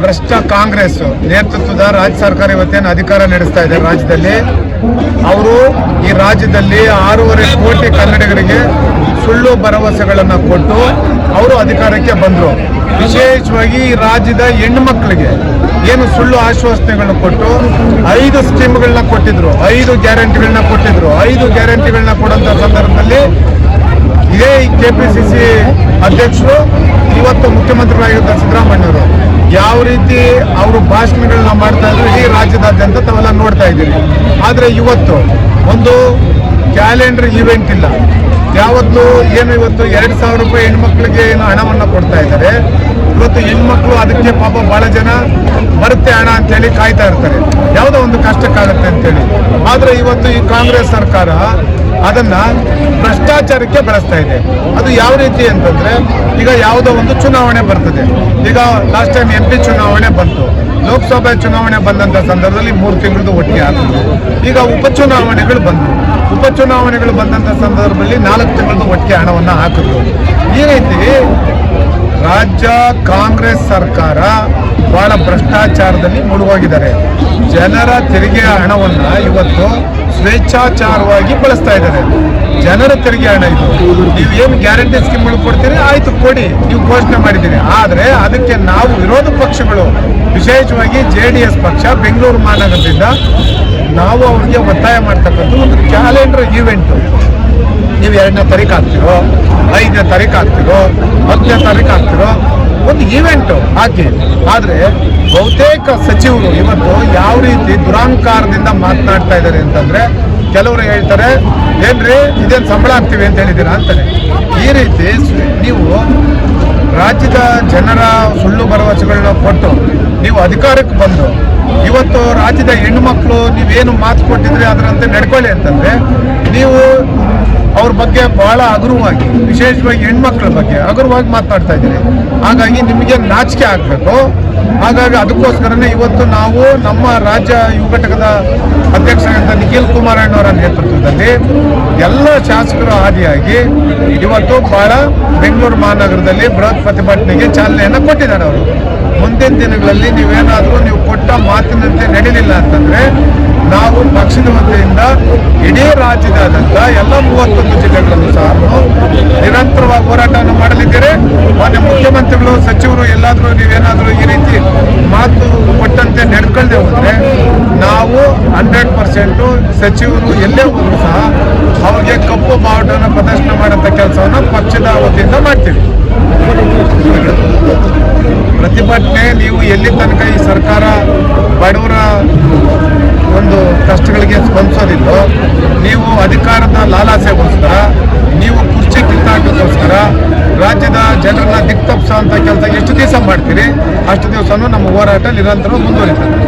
ಭ್ರಷ್ಟ ಕಾಂಗ್ರೆಸ್ ನೇತೃತ್ವದ ರಾಜ್ಯ ಸರ್ಕಾರ ಇವತ್ತೇನು ಅಧಿಕಾರ ನಡೆಸ್ತಾ ಇದೆ ರಾಜ್ಯದಲ್ಲಿ? ಅವರು ಈ ರಾಜ್ಯದಲ್ಲಿ ಆರೂವರೆ ಕೋಟಿ ಕನ್ನಡಿಗರಿಗೆ ಸುಳ್ಳು ಭರವಸೆಗಳನ್ನು ಕೊಟ್ಟು ಅವರು ಅಧಿಕಾರಕ್ಕೆ ಬಂದರು. ವಿಶೇಷವಾಗಿ ಈ ರಾಜ್ಯದ ಹೆಣ್ಣು ಮಕ್ಕಳಿಗೆ ಏನು ಸುಳ್ಳು ಆಶ್ವಾಸನೆಗಳನ್ನ ಕೊಟ್ಟು ಐದು ಸ್ಕೀಮ್ಗಳನ್ನ ಕೊಟ್ಟಿದ್ರು. ಐದು ಗ್ಯಾರಂಟಿಗಳನ್ನ ಕೊಟ್ಟಿದ್ರು. ಐದು ಗ್ಯಾರಂಟಿಗಳನ್ನ ಕೊಡುವಂತ ಸಂದರ್ಭದಲ್ಲಿ ಇದೇ ಕೆ ಪಿ ಸಿ ಸಿ ಅಧ್ಯಕ್ಷರು, ಇವತ್ತು ಮುಖ್ಯಮಂತ್ರಿಗಳಾಗಿದ್ದ ಸಿದ್ದರಾಮಯ್ಯವರು ಯಾವ ರೀತಿ ಅವರು ಭಾಷಣಗಳನ್ನ ಮಾಡ್ತಾ ಇದ್ರು ಇಡೀ ರಾಜ್ಯದಾದ್ಯಂತ ತಾವೆಲ್ಲ ನೋಡ್ತಾ ಇದ್ದೀರಿ. ಆದರೆ ಇವತ್ತು ಒಂದು ಕ್ಯಾಲೆಂಡರ್ ಈವೆಂಟ್ ಇಲ್ಲ. ಯಾವತ್ತು ಏನು ಇವತ್ತು ಎರಡು ಸಾವಿರ ರೂಪಾಯಿ ಹೆಣ್ಮಕ್ಳಿಗೆ ಏನು ಹಣವನ್ನು ಕೊಡ್ತಾ ಇದ್ದಾರೆ. ಇವತ್ತು ಹೆಣ್ಮಕ್ಳು ಅದಕ್ಕೆ ಪಾಪ ಬಹಳ ಜನ ಬರುತ್ತೆ ಹಣ ಅಂತೇಳಿ ಕಾಯ್ತಾ ಇರ್ತಾರೆ. ಯಾವುದೋ ಒಂದು ಕಷ್ಟಕ್ಕಾಗತ್ತೆ ಅಂತೇಳಿ. ಆದರೆ ಇವತ್ತು ಈ ಕಾಂಗ್ರೆಸ್ ಸರ್ಕಾರ ಅದನ್ನ ಭ್ರಷ್ಟಾಚಾರಕ್ಕೆ ಬಳಸ್ತಾ ಇದೆ. ಅದು ಯಾವ ರೀತಿ ಅಂತಂದ್ರೆ, ಈಗ ಯಾವುದೋ ಒಂದು ಚುನಾವಣೆ ಬರ್ತದೆ. ಈಗ ಲಾಸ್ಟ್ ಟೈಮ್ ಎಂ ಪಿ ಚುನಾವಣೆ ಬಂತು. ಲೋಕಸಭೆ ಚುನಾವಣೆ ಬಂದಂತ ಸಂದರ್ಭದಲ್ಲಿ ಮೂರು ತಿಂಗಳದ್ದು ಒಟ್ಟಿಗೆ ಆಗ್ತದೆ ಈಗ ಉಪಚುನಾವಣೆಗಳು ಬಂದವು. ಉಪಚುನಾವಣೆಗಳು ಬಂದಂತ ಸಂದರ್ಭದಲ್ಲಿ ನಾಲ್ಕು ತಿಂಗಳದ್ದು ಒಟ್ಟಿಗೆ ಹಣವನ್ನು ಹಾಕಿದ್ರು. ಈ ರೀತಿ ರಾಜ್ಯ ಕಾಂಗ್ರೆಸ್ ಸರ್ಕಾರ ಬಹಳ ಭ್ರಷ್ಟಾಚಾರದಲ್ಲಿ ಮುಳುಗೋಗಿದ್ದಾರೆ. ಜನರ ತೆರಿಗೆಯ ಹಣವನ್ನ ಇವತ್ತು ಸ್ವೇಚ್ಛಾಚಾರವಾಗಿ ಬಳಸ್ತಾ ಇದ್ದಾರೆ. ಜನರ ತೆರಿಗೆ ಹಣ ಇದು. ನೀವು ಏನು ಗ್ಯಾರಂಟಿ ಸ್ಕೀಮ್ಗಳು ಕೊಡ್ತೀರಿ? ಆಯ್ತು, ಕೊಡಿ. ನೀವು ಘೋಷಣೆ ಮಾಡಿದ್ದೀರಿ. ಆದರೆ ಅದಕ್ಕೆ ನಾವು ವಿರೋಧ ಪಕ್ಷಗಳು, ವಿಶೇಷವಾಗಿ ಜೆ ಡಿ ಎಸ್ ಪಕ್ಷ, ಬೆಂಗಳೂರು ಮಹಾನಗರದಿಂದ ನಾವು ಅವ್ರಿಗೆ ಒತ್ತಾಯ ಮಾಡ್ತಕ್ಕಂಥ ಒಂದು ಕ್ಯಾಲೆಂಡರ್ ಈವೆಂಟು ನೀವು ಎರಡನೇ ತಾರೀಕು ಆಗ್ತಿರೋ ಐದನೇ ತಾರೀಕು ಆಗ್ತಿರೋ ಹತ್ತನೇ ತಾರೀಕು ಹಾಕ್ತಿರೋ ಒಂದು ಈವೆಂಟ್ ಹಾಕಿ. ಆದರೆ ಬಹುತೇಕ ಸಚಿವರು ಇವತ್ತು ಯಾವ ರೀತಿ ದುರಾಂಕಾರದಿಂದ ಮಾತನಾಡ್ತಾ ಇದ್ದಾರೆ ಅಂತಂದ್ರೆ ಕೆಲವರು ಹೇಳ್ತಾರೆ, ಏನ್ರಿ ಇದೇನು ಸಂಬಳ ಆಗ್ತೀವಿ ಅಂತ ಹೇಳಿದ್ದೀರಾ ಅಂತಾರೆ. ಈ ರೀತಿ ನೀವು ರಾಜ್ಯದ ಜನರ ಸುಳ್ಳು ಭರವಸೆಗಳನ್ನ ಕೊಟ್ಟು ನೀವು ಅಧಿಕಾರಕ್ಕೆ ಬಂದು ಇವತ್ತು ರಾಜ್ಯದ ಹೆಣ್ಣು ಮಕ್ಕಳು ನೀವೇನು ಮಾತು ಕೊಟ್ಟಿದ್ರೆ ಅದರಂತೆ ನಡ್ಕೊಳ್ಳಿ ಅಂತಂದ್ರೆ, ನೀವು ಅವ್ರ ಬಗ್ಗೆ ಬಹಳ ಹಗುರವಾಗಿ, ವಿಶೇಷವಾಗಿ ಹೆಣ್ಮಕ್ಳ ಬಗ್ಗೆ ಹಗುರವಾಗಿ ಮಾತನಾಡ್ತಾ ಇದ್ದೀನಿ. ಹಾಗಾಗಿ ನಿಮಗೆ ನಾಚಿಕೆ ಆಗಬೇಕು. ಹಾಗಾಗಿ ಅದಕ್ಕೋಸ್ಕರನೇ ಇವತ್ತು ನಾವು ನಮ್ಮ ರಾಜ್ಯ ಯುವ ಘಟಕದ ಅಧ್ಯಕ್ಷರಾದಂಥ ನಿಖಿಲ್ ಕುಮಾರಣ್ಣವರ ನೇತೃತ್ವದಲ್ಲಿ ಎಲ್ಲ ಶಾಸಕರು ಆದಿಯಾಗಿ ಇವತ್ತು ಬಹಳ ಬೆಂಗಳೂರು ಮಹಾನಗರದಲ್ಲಿ ಬೃಹತ್ ಪ್ರತಿಭಟನೆಗೆ ಚಾಲನೆಯನ್ನು ಕೊಟ್ಟಿದ್ದಾರೆ ಅವರು. ಮುಂದಿನ ದಿನಗಳಲ್ಲಿ ನೀವೇನಾದರೂ ನೀವು ಕೊಟ್ಟ ಮಾತಿನಂತೆ ನಡೀಲಿಲ್ಲ ಅಂತಂದ್ರೆ ನಾವು ಪಕ್ಷದ ವತಿಯಿಂದ ಇಡೀ ರಾಜ್ಯದಾದ್ಯಂತ ಎಲ್ಲ ಮೂವತ್ತೊಂದು ಜಿಲ್ಲೆಗಳನ್ನು ಸಹ ನಿರಂತರವಾಗಿ ಹೋರಾಟವನ್ನು ಮಾಡಲಿದ್ದೀರಿ ಮಾನ್ಯ ಮುಖ್ಯಮಂತ್ರಿಗಳು, ಸಚಿವರು, ಎಲ್ಲಾದರೂ ನೀವೇನಾದರೂ ಈ ರೀತಿ ಮಾತು ಕೊಟ್ಟಂತೆ ನಡ್ಕೊಳ್ದೆ ಹೋದ್ರೆ ನಾವು ಹಂಡ್ರೆಡ್ ಪರ್ಸೆಂಟು ಸಚಿವರು ಎಲ್ಲೇ ಹೋದ್ರು ಸಹ ಅವ್ರಿಗೆ ಕಪ್ಪು ಬಾವುಟವನ್ನು ಪ್ರದರ್ಶನ ಮಾಡೋಂಥ ಕೆಲಸವನ್ನು ಪಕ್ಷದ ವತಿಯಿಂದ ಮಾಡ್ತೀವಿ. ಪ್ರತಿಭಟನೆ ನೀವು ಎಲ್ಲಿ ತನಕ ಈ ಸರ್ಕಾರ ಬಡವರ ಒಂದು ಕಷ್ಟಗಳಿಗೆ ಸ್ಪಂದಿಸೋದಿಲ್ಲೋ ನೀವು ಅಧಿಕಾರದ ಲಾಲಾಸೆಗೋಸ್ಕರ, ನೀವು ಕುರ್ಚಿ ಕಿತ್ತಾಕೋಸ್ಕರ ರಾಜ್ಯದ ಜನರನ್ನ ದಿಕ್ತಪ್ಸೋ ಅಂತ ಕೆಲಸ ಎಷ್ಟು ದಿವಸ ಮಾಡ್ತೀರಿ, ಅಷ್ಟು ದಿವಸನೂ ನಮ್ಮ ಹೋರಾಟ ನಿರಂತರ ಮುಂದುವರಿತದೆ.